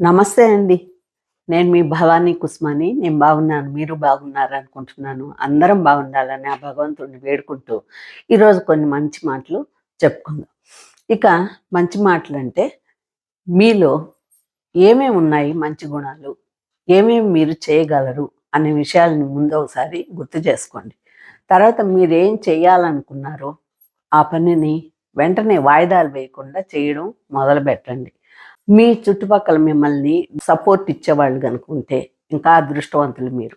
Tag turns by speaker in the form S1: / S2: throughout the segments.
S1: నమస్తే అండి. నేను మీ భవానీ కుస్మాని. నేను బాగున్నాను. మీరు బాగున్నారు అనుకుంటున్నాను. అందరం బాగుండాలని ఆ భగవంతుడిని వేడుకుంటూ ఈరోజు కొన్ని మంచి మాటలు చెప్పుకుందాం. ఇక మంచి మాటలు అంటే మీలో ఏమేమి ఉన్నాయి మంచి గుణాలు? ఏమేమి మీరు చేయగలరు? అనే విషయాలను ముందు ఒకసారి గుర్తు చేసుకోండి. తర్వాత మీరేం చేయాలనుకున్నారో ఆ పనిని వెంటనే వాయిదాలు వేయకుండా చేయడం మొదలు పెట్టండి మీ చుట్టుపక్కల మిమ్మల్ని సపోర్ట్ ఇచ్చేవాళ్ళు కనుకుంటే ఇంకా అదృష్టవంతులు మీరు.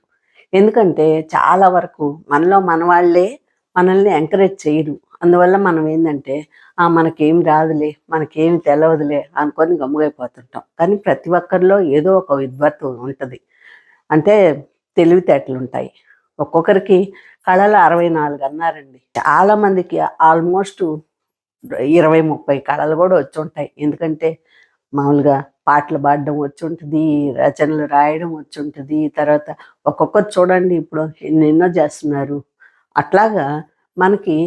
S1: ఎందుకంటే చాలా వరకు మనలో మన వాళ్ళే మనల్ని ఎంకరేజ్ చేయరు. అందువల్ల మనం ఏంటంటే "ఆ, మనకేం రాదులే మనకేం తెలవదులే అనుకొని గమ్ముగైపోతుంటాం. కానీ ప్రతి ఒక్కరిలో ఏదో ఒక విద్వత్వం ఉంటుంది. అంటే తెలివితేటలు ఉంటాయి. ఒక్కొక్కరికి కళలు అరవై నాలుగు అన్నారండి. చాలామందికి ఆల్మోస్ట్ ఇరవై ముప్పై కళలు కూడా వచ్చి ఉంటాయి. ఎందుకంటే మామూలుగా పాటలు పాడడం వచ్చి ఉంటుంది రచనలు రాయడం వచ్చుంటుంది తర్వాత ఒక్కొక్కరు చూడండి ఇప్పుడు ఎన్నెన్నో చేస్తున్నారు. అట్లాగా మనకి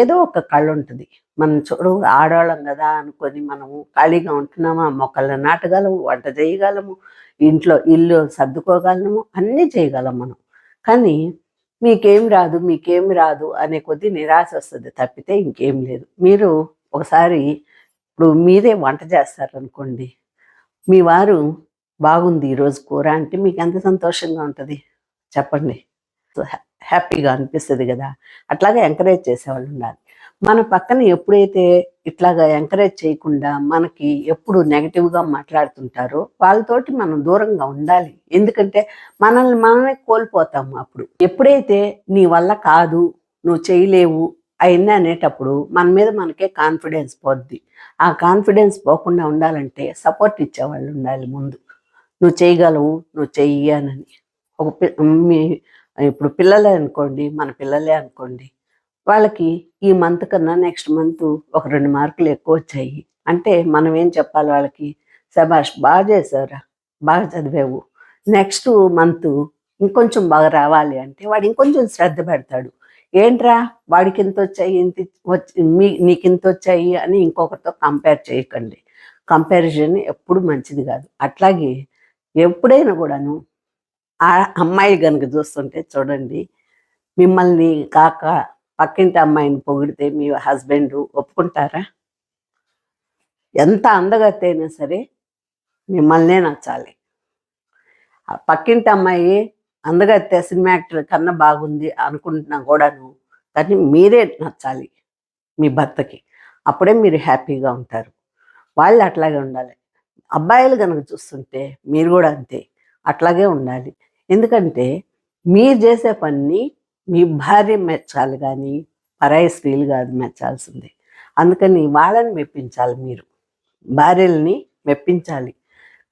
S1: ఏదో ఒక కళ ఉంటుంది. మనం చూడు ఆడవాళ్ళం కదా అనుకొని మనము ఖాళీగా ఉంటున్నామా మొక్కలు నాటగలము వంట చేయగలము ఇంట్లో ఇల్లు సర్దుకోగలము అన్నీ చేయగలం మనం. కానీ మీకేం రాదు మీకేం రాదు అనే కొద్దీ నిరాశ వస్తుంది తప్పితే ఇంకేం లేదు. మీరు ఒకసారి ఇప్పుడు మీరే వంట చేస్తారనుకోండి మీ వారు బాగుంది ఈరోజు కూర అంటే మీకు ఎంత సంతోషంగా ఉంటుంది? చెప్పండి. సో హ్యా- హ్యాపీగా అనిపిస్తుంది కదా. అట్లాగే ఎంకరేజ్ చేసేవాళ్ళు ఉండాలి. మన పక్కన ఎప్పుడైతే ఇట్లాగా ఎంకరేజ్ చేయకుండా మనకి ఎప్పుడు నెగటివ్గా మాట్లాడుతుంటారో వాళ్ళతోటి మనం దూరంగా ఉండాలి. ఎందుకంటే మనల్ని మనమే కోల్పోతాము అప్పుడు. ఎప్పుడైతే నీ వల్ల కాదు నువ్వు చేయలేవు అవన్నీ అనేటప్పుడు మన మీద మనకే కాన్ఫిడెన్స్ పోద్ది. ఆ కాన్ఫిడెన్స్ పోకుండా ఉండాలంటే సపోర్ట్ ఇచ్చేవాళ్ళు ఉండాలి ముందు. నువ్వు చేయగలవు నువ్వు చెయ్యనని ఒక పి- మీ ఇప్పుడు పిల్లలే అనుకోండి మన పిల్లలే అనుకోండి వాళ్ళకి ఈ మంత్ కన్నా నెక్స్ట్ మంత్ ఒక రెండు మార్కులు ఎక్కువ వచ్చాయి. అంటే మనం ఏం చెప్పాలి వాళ్ళకి? శబాష్ బాగా చేసావురా బాగా చదివావు. నెక్స్ట్ మంత్ ఇంకొంచెం బాగా రావాలి అంటే వాడు ఇంకొంచెం శ్రద్ధ పెడతాడు. ఏంట్రా వాడికి ఇంత వచ్చాయి ఇంత వచ్చి మీ నీకు ఇంత వచ్చాయి అని ఇంకొకరితో కంపేర్ చేయకండి. కంపారిజన్ ఎప్పుడు మంచిది కాదు. అట్లాగే ఎప్పుడైనా కూడాను ఆ అమ్మాయి కనుక చూస్తుంటే చూడండి మిమ్మల్ని కాక పక్కింటి అమ్మాయిని పొగిడితే మీ హస్బెండ్ ఒప్పుకుంటారా? ఎంత అందగతైనా సరే మిమ్మల్నే నచ్చాలి. ఆ పక్కింటి అమ్మాయి అందగత్తే సినిమా యాక్టర్ కన్నా బాగుంది అనుకుంటున్నా కూడాను. కానీ మీరే నచ్చాలి మీ భర్తకి. అప్పుడే మీరు హ్యాపీగా ఉంటారు. వాళ్ళు అట్లాగే ఉండాలి. అబ్బాయిలు కనుక చూస్తుంటే మీరు కూడా అంతే అట్లాగే ఉండాలి. ఎందుకంటే మీరు చేసే పని మీ భార్య మెచ్చాలి కానీ పరాయి స్త్రీలు కాదు మెచ్చాల్సింది. అందుకని వాళ్ళని మెప్పించాలి మీరు. భార్యల్ని మెప్పించాలి.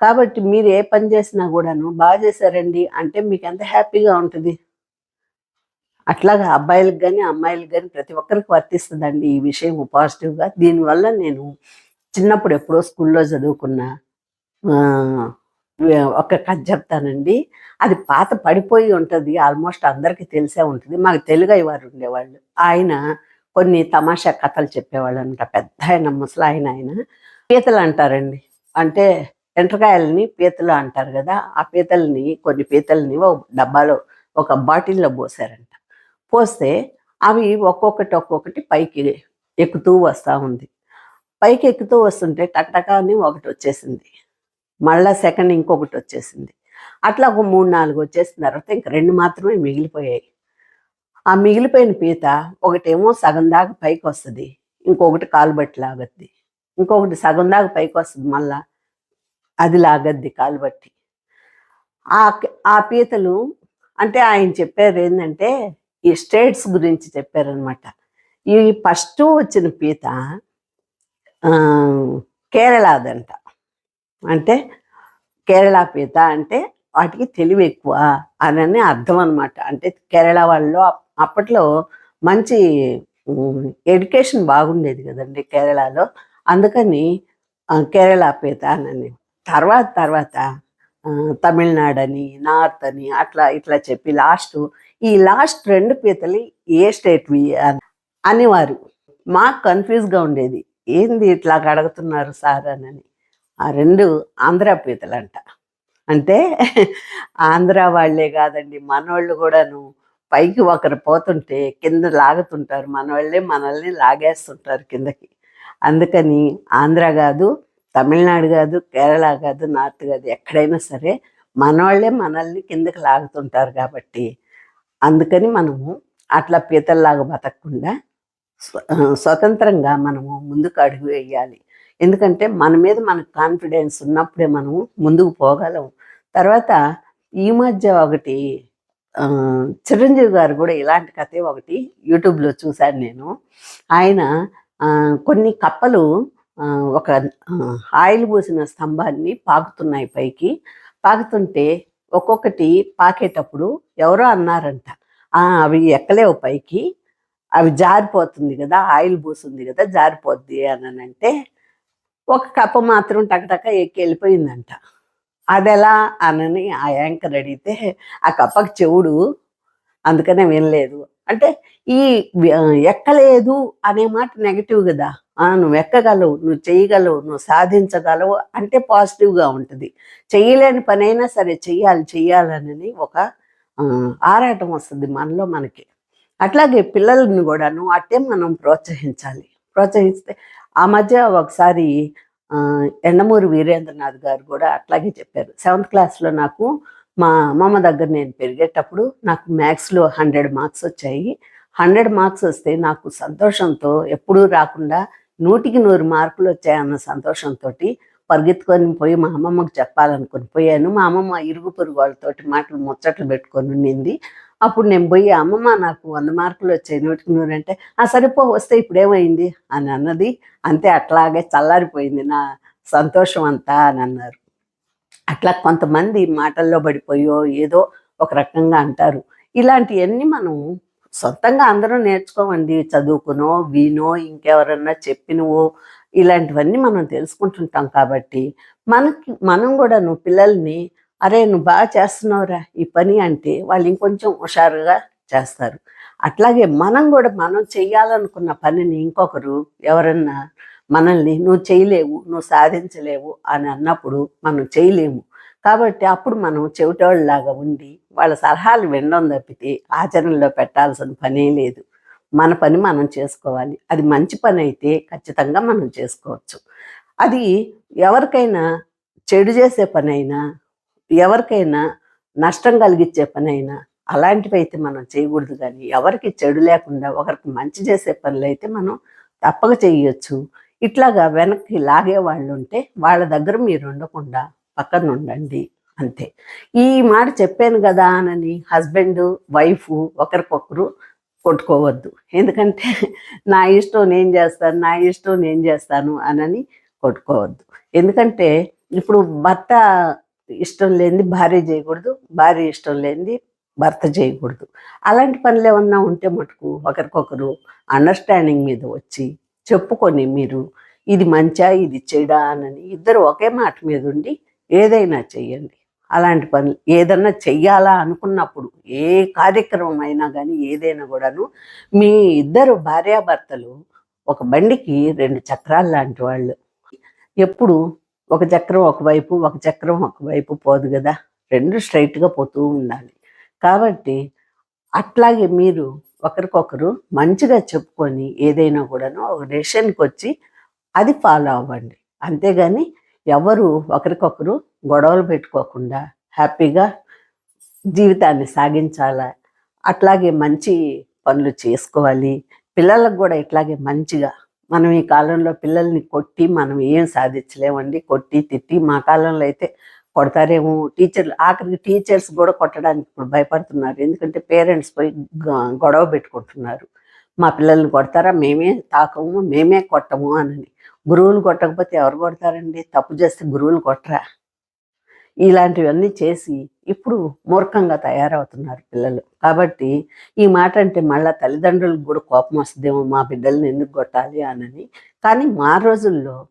S1: కాబట్టి మీరు ఏ పని చేసినా కూడాను బాగా చేశారండి అంటే మీకు ఎంత హ్యాపీగా ఉంటుంది. అట్లాగా అబ్బాయిలకు కానీ అమ్మాయిలకు కానీ ప్రతి ఒక్కరికి వర్తిస్తుందండి ఈ విషయం పాజిటివ్గా. దీనివల్ల నేను చిన్నప్పుడు ఎప్పుడో స్కూల్లో చదువుకున్న ఒక కథ చెప్తానండి. అది పాత పడిపోయి ఉంటుంది. ఆల్మోస్ట్ అందరికీ తెలిసే ఉంటుంది. మాకు తెలుగు అయ్యవారు ఉండేవాళ్ళు. ఆయన కొన్ని తమాషా కథలు చెప్పేవాళ్ళు అనమాట పెద్ద ఆయన ముసలాయన ఆయన. పీతలు అంటారండి. అంటే ఎండ్రకాయలని పీతలు అంటారు కదా ఆ పీతల్ని కొన్ని పీతల్ని ఒక డబ్బాలో ఒక బాటిల్లో పోసారంట. పోస్తే అవి ఒక్కొక్కటి ఒక్కొక్కటి పైకి ఎక్కుతూ వస్తూ ఉంది. పైకి ఎక్కుతూ వస్తుంటే టక్టకా అని ఒకటి వచ్చేసింది. మళ్ళా సెకండ్ ఇంకొకటి వచ్చేసింది. అట్లా ఒక మూడు నాలుగు వచ్చేసిన తర్వాత ఇంక రెండు మాత్రమే మిగిలిపోయాయి. ఆ మిగిలిపోయిన పీత ఒకటేమో సగం దాకా పైకి వస్తుంది ఇంకొకటి కాలుబట్టి లాగద్ది. ఇంకొకటి సగం దాకా పైకి వస్తుంది మళ్ళా అది లాగద్ది కాలు బట్టి. ఆ ఆ పీతలు అంటే ఆయన చెప్పారు ఏంటంటే ఈ స్టేట్స్ గురించి చెప్పారనమాట ఈ ఫస్ట్ వచ్చిన పీత కేరళదంట. అంటే కేరళ పీత అంటే వాటికి తెలివి ఎక్కువ అని అర్థం అనమాట అంటే కేరళ వాళ్ళు అప్- అప్పట్లో మంచి ఎడ్యుకేషన్ బాగుండేది కదండి కేరళలో. అందుకని కేరళ పీత అని తర్వాత తర్వాత తమిళనాడు అని నార్త్ అని అట్లా ఇట్లా చెప్పి లాస్ట్ ఈ లాస్ట్ రెండు పీతలు ఏ స్టేట్వి అని అనేవారు. మాకు కన్ఫ్యూజ్గా ఉండేది. ఏంది ఇట్లా అడుగుతున్నారు సార్ అని ఆ రెండు ఆంధ్ర పీతలంట. అంటే ఆంధ్ర వాళ్ళే కాదండి మనోళ్ళు కూడాను పైకి ఒకరు పోతుంటే కింద లాగుతుంటారు. మనవాళ్ళే మనల్ని లాగేస్తుంటారు కిందకి. అందుకని ఆంధ్ర కాదు తమిళనాడు కాదు కేరళ కాదు నార్త్ కాదు ఎక్కడైనా సరే మనోళ్ళే మనల్ని కిందకి లాగుతుంటారు కాబట్టి అందుకని మనము అట్లా పీతల్లాగా బతకకుండా స్వతంత్రంగా మనము ముందుకు అడుగు వేయాలి. ఎందుకంటే మన మీద మనకు కాన్ఫిడెన్స్ ఉన్నప్పుడే మనము ముందుకు పోగలం. తర్వాత ఈ మధ్య ఒకటి చిరంజీవి గారు కూడా ఇలాంటి కథే ఒకటి యూట్యూబ్లో చూశాను నేను. ఆయన కొన్ని కప్పలు ఒక ఆయిల్ పూసిన స్తంభాన్ని పాకుతున్నాయి పైకి. పాకుతుంటే ఒక్కొక్కటి పాకేటప్పుడు ఎవరో అన్నారంట. అవి ఎక్కలేవు పైకి. అవి జారిపోతుంది కదా ఆయిల్ పూసింది కదా జారిపోద్ది అని అంటే ఒక కప్ప మాత్రం టకటక ఎక్కి వెళ్ళిపోయిందంట. అది ఎలా అనని ఆ యాంకర్ అడిగితే ఆ కప్పకి చెవుడు అందుకనే వినలేదు. అంటే ఈ ఎక్కలేదు అనే మాట నెగిటివ్ కదా. ఆ, నువ్వు ఎక్కగలవు నువ్వు చేయగలవు నువ్వు సాధించగలవు అంటే పాజిటివ్గా ఉంటుంది. చేయలేని పనైనా సరే చెయ్యాలి చెయ్యాలని ఒక ఆరాటం వస్తుంది మనలో మనకి. అట్లాగే పిల్లలను కూడాను అట్టే మనం ప్రోత్సహించాలి. ప్రోత్సహిస్తే ఆ మధ్య ఒకసారి ఎండమూరి వీరేంద్రనాథ్ గారు కూడా అట్లాగే చెప్పారు. సెవెంత్ క్లాస్లో నాకు మా అమ్మమ్మ దగ్గర నేను పెరిగేటప్పుడు నాకు మ్యాథ్స్లో హండ్రెడ్ మార్క్స్ వచ్చాయి. హండ్రెడ్ మార్క్స్ వస్తే నాకు సంతోషంతో ఎప్పుడూ రాకుండా నూటికి నూరు మార్కులు వచ్చాయన్న సంతోషంతో పరిగెత్తుకొని పోయి మా అమ్మమ్మకి చెప్పాలనుకుని పోయాను. మా అమ్మమ్మ ఇరుగు పొరుగు వాళ్ళతోటి మాటలు ముచ్చట్లు పెట్టుకొని ఉండింది. అప్పుడు నేను పోయి అమ్మమ్మ నాకు వంద మార్కులు వచ్చాయి నూటికి నూరు అంటే ఆ సరిపో వస్తే ఇప్పుడు ఏమైంది అని అన్నది. అంతే అట్లాగే చల్లారిపోయింది నా సంతోషం అంతా అని అన్నారు. అట్లా కొంతమంది మాటల్లో పడిపోయో ఏదో ఒక రకంగా అంటారు. ఇలాంటివన్నీ మనం సొంతంగా అందరూ నేర్చుకోమండి. చదువుకునో వినో ఇంకెవరన్నా చెప్పినవో ఇలాంటివన్నీ మనం తెలుసుకుంటుంటాం కాబట్టి మనకి మనం కూడా నువ్వు పిల్లల్ని అరే నువ్వు బాగా చేస్తున్నావురా ఈ పని అంటే వాళ్ళు ఇంకొంచెం హుషారుగా చేస్తారు. అట్లాగే మనం కూడా మనం చెయ్యాలనుకున్న పనిని ఇంకొకరు ఎవరన్నా మనల్ని నువ్వు చేయలేవు నువ్వు సాధించలేవు అని అన్నప్పుడు మనం చేయలేము. కాబట్టి అప్పుడు మనం చెవిటోళ్ళలాగా ఉండి వాళ్ళ సలహాలు వినడం తప్పితే ఆచరణలో పెట్టాల్సిన పనే లేదు. మన పని మనం చేసుకోవాలి. అది మంచి పని అయితే ఖచ్చితంగా మనం చేసుకోవచ్చు. అది ఎవరికైనా చెడు చేసే పని అయినా ఎవరికైనా నష్టం కలిగించే పని అయినా అలాంటివి అయితే మనం చేయకూడదు కానీ ఎవరికి చెడు లేకుండా ఒకరికి మంచి చేసే పనులు అయితే మనం తప్పక చేయొచ్చు. ఇట్లాగా వెనక్కి లాగే వాళ్ళు ఉంటే వాళ్ళ దగ్గర మీరు ఉండకుండా పక్కన ఉండండి అంతే. ఈ మాట చెప్పాను కదా అని హస్బెండ్ వైఫ్ ఒకరికొకరు కొట్టుకోవద్దు. ఎందుకంటే నా ఇష్టం నేను చేస్తాను నా ఇష్టం నేను చేస్తాను అనని కొట్టుకోవద్దు. ఎందుకంటే ఇప్పుడు భర్త ఇష్టం లేనిది భార్య చేయకూడదు భార్య ఇష్టం లేనిది భర్త చేయకూడదు. అలాంటి పనులు ఏమన్నా ఉంటే మటుకు ఒకరికొకరు అండర్స్టాండింగ్ మీద వచ్చి చెప్పుకొని మీరు ఇది మంచా ఇది చెడా అని ఇద్దరు ఒకే మాట మీద ఉండి ఏదైనా చెయ్యండి. అలాంటి పనులు ఏదన్నా చెయ్యాలా అనుకున్నప్పుడు ఏ కార్యక్రమం అయినా కానీ ఏదైనా కూడాను మీ ఇద్దరు భార్యాభర్తలు ఒక బండికి రెండు చక్రాలు లాంటి వాళ్ళు. ఎప్పుడు ఒక చక్రం ఒకవైపు ఒక చక్రం ఒకవైపు పోదు కదా. రెండు స్ట్రైట్గా పోతూ ఉండాలి. కాబట్టి అట్లాగే మీరు ఒకరికొకరు మంచిగా చెప్పుకొని ఏదైనా కూడాను ఒక డెసిషన్కి వచ్చి అది ఫాలో అవ్వండి. అంతేగాని ఎవరు ఒకరికొకరు గొడవలు పెట్టుకోకుండా హ్యాపీగా జీవితాన్ని సాగించాలా? అట్లాగే మంచి పనులు చేసుకోవాలి. పిల్లలకు కూడా ఇట్లాగే మంచిగా మనం ఈ కాలంలో పిల్లల్ని కొట్టి మనం ఏం సాధించలేమండి. కొట్టి తిట్టి మా కాలంలో అయితే కొడతారేమో. టీచర్లు ఆఖరికి టీచర్స్ కూడా కొట్టడానికి ఇప్పుడు భయపడుతున్నారు. ఎందుకంటే పేరెంట్స్ పోయి గ- గొడవ పెట్టుకుంటున్నారు. మా పిల్లల్ని కొడతారా? మేమే తాకము మేమే కొట్టము అని గురువులు కొట్టకపోతే ఎవరు కొడతారండి? తప్పు చేస్తే గురువులు కొట్టరా? ఇలాంటివన్నీ చేసి ఇప్పుడు మూర్ఖంగా తయారవుతున్నారు పిల్లలు. కాబట్టి ఈ మాట అంటే మళ్ళా తల్లిదండ్రులకు కూడా కోపం వస్తుందేమో మా బిడ్డల్ని ఎందుకు కొట్టాలి అనని. కానీ మా రోజుల్లో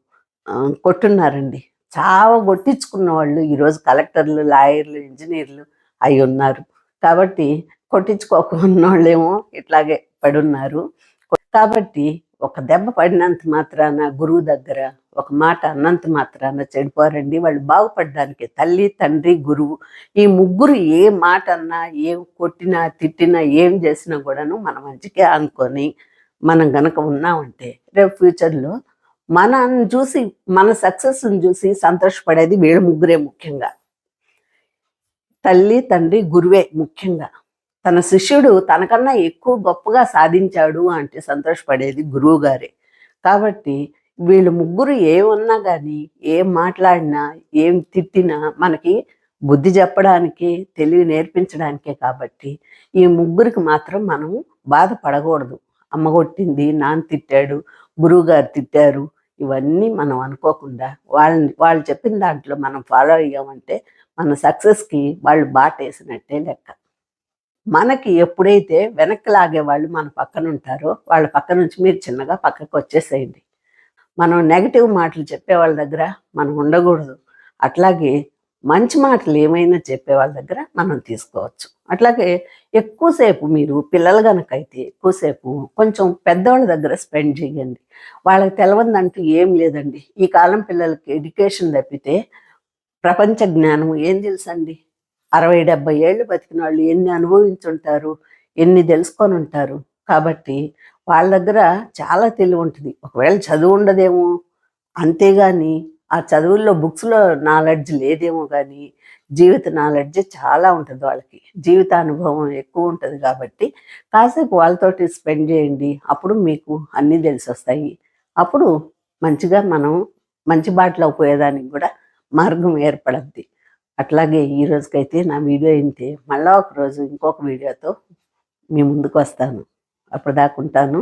S1: కొట్టున్నారండి. చాలా కొట్టించుకున్న వాళ్ళు ఈరోజు కలెక్టర్లు లాయర్లు ఇంజనీర్లు అయి ఉన్నారు. కాబట్టి కొట్టించుకోకున్న వాళ్ళేమో ఇట్లాగే పడున్నారు. కాబట్టి ఒక దెబ్బ పడినంత మాత్రాన గురువు దగ్గర ఒక మాట అన్నంత మాత్రాన చెడిపోరండి. వాళ్ళు బాగుపడడానికి తల్లి తండ్రి గురువు ఈ ముగ్గురు ఏ మాట అన్నా ఏం కొట్టినా తిట్టినా ఏం చేసినా కూడాను మన మంచికే అనుకొని మనం గనక ఉన్నామంటే రేపు ఫ్యూచర్లో మనం చూసి మన సక్సెస్ని చూసి సంతోషపడేది వీళ్ళ ముగ్గురే ముఖ్యంగా. తల్లి తండ్రి గురువే ముఖ్యంగా. తన శిష్యుడు తనకన్నా ఎక్కువ గొప్పగా సాధించాడు అంటే సంతోషపడేది గురువు గారే. కాబట్టి వీళ్ళు ముగ్గురు ఏమున్నా కానీ ఏం మాట్లాడినా ఏం తిట్టినా మనకి బుద్ధి చెప్పడానికి తెలివి నేర్పించడానికే కాబట్టి ఈ ముగ్గురికి మాత్రం మనం బాధపడకూడదు. అమ్మ కొట్టింది నాన్న తిట్టాడు గురువు గారు తిట్టారు ఇవన్నీ మనం అనుకోకుండా వాళ్ళని వాళ్ళు చెప్పిన దాంట్లో మనం ఫాలో అయ్యామంటే మన సక్సెస్కి వాళ్ళు బాట వేసినట్టే లెక్క. మనకి ఎప్పుడైతే వెనక్కి లాగే వాళ్ళు మన పక్కన ఉంటారో వాళ్ళ పక్క నుంచి మీరు చిన్నగా పక్కకు వచ్చేసేయండి. మనం నెగిటివ్ మాటలు చెప్పే వాళ్ళ దగ్గర మనం ఉండకూడదు. అట్లాగే మంచి మాటలు ఏమైనా చెప్పే వాళ్ళ దగ్గర మనం తీసుకోవచ్చు. అట్లాగే ఎక్కువసేపు మీరు పిల్లలు కనుక అయితే ఎక్కువసేపు కొంచెం పెద్దవాళ్ళ దగ్గర స్పెండ్ చేయండి. వాళ్ళకి తెలవదంటూ ఏం లేదండి. ఈ కాలం పిల్లలకి ఎడ్యుకేషన్ తప్పితే ప్రపంచ జ్ఞానం ఏం తెలుసండి? అరవై డెబ్బై ఏళ్ళు బతికిన వాళ్ళు ఎన్ని అనుభవించుంటారు? ఎన్ని తెలుసుకొని ఉంటారు కాబట్టి వాళ్ళ దగ్గర చాలా తెలివి ఉంటుంది. ఒకవేళ చదువు ఉండదేమో అంతేగాని ఆ చదువుల్లో బుక్స్లో నాలెడ్జ్ లేదేమో కానీ జీవిత నాలెడ్జ్ చాలా ఉంటుంది వాళ్ళకి. జీవిత అనుభవం ఎక్కువ ఉంటుంది కాబట్టి కాసేపు వాళ్ళతోటి స్పెండ్ చేయండి. అప్పుడు మీకు అన్నీ తెలిసి వస్తాయి అప్పుడు మంచిగా మనం మంచి బాటలో పోయేదానికి కూడా మార్గం ఏర్పడద్ది. అట్లాగే ఈ రోజుకైతే నా వీడియో ఇంతే. మళ్ళీ ఒక రోజు ఇంకొక వీడియోతో మీ ముందుకు వస్తాను. అప్పుడు దాకా ఉంటాను.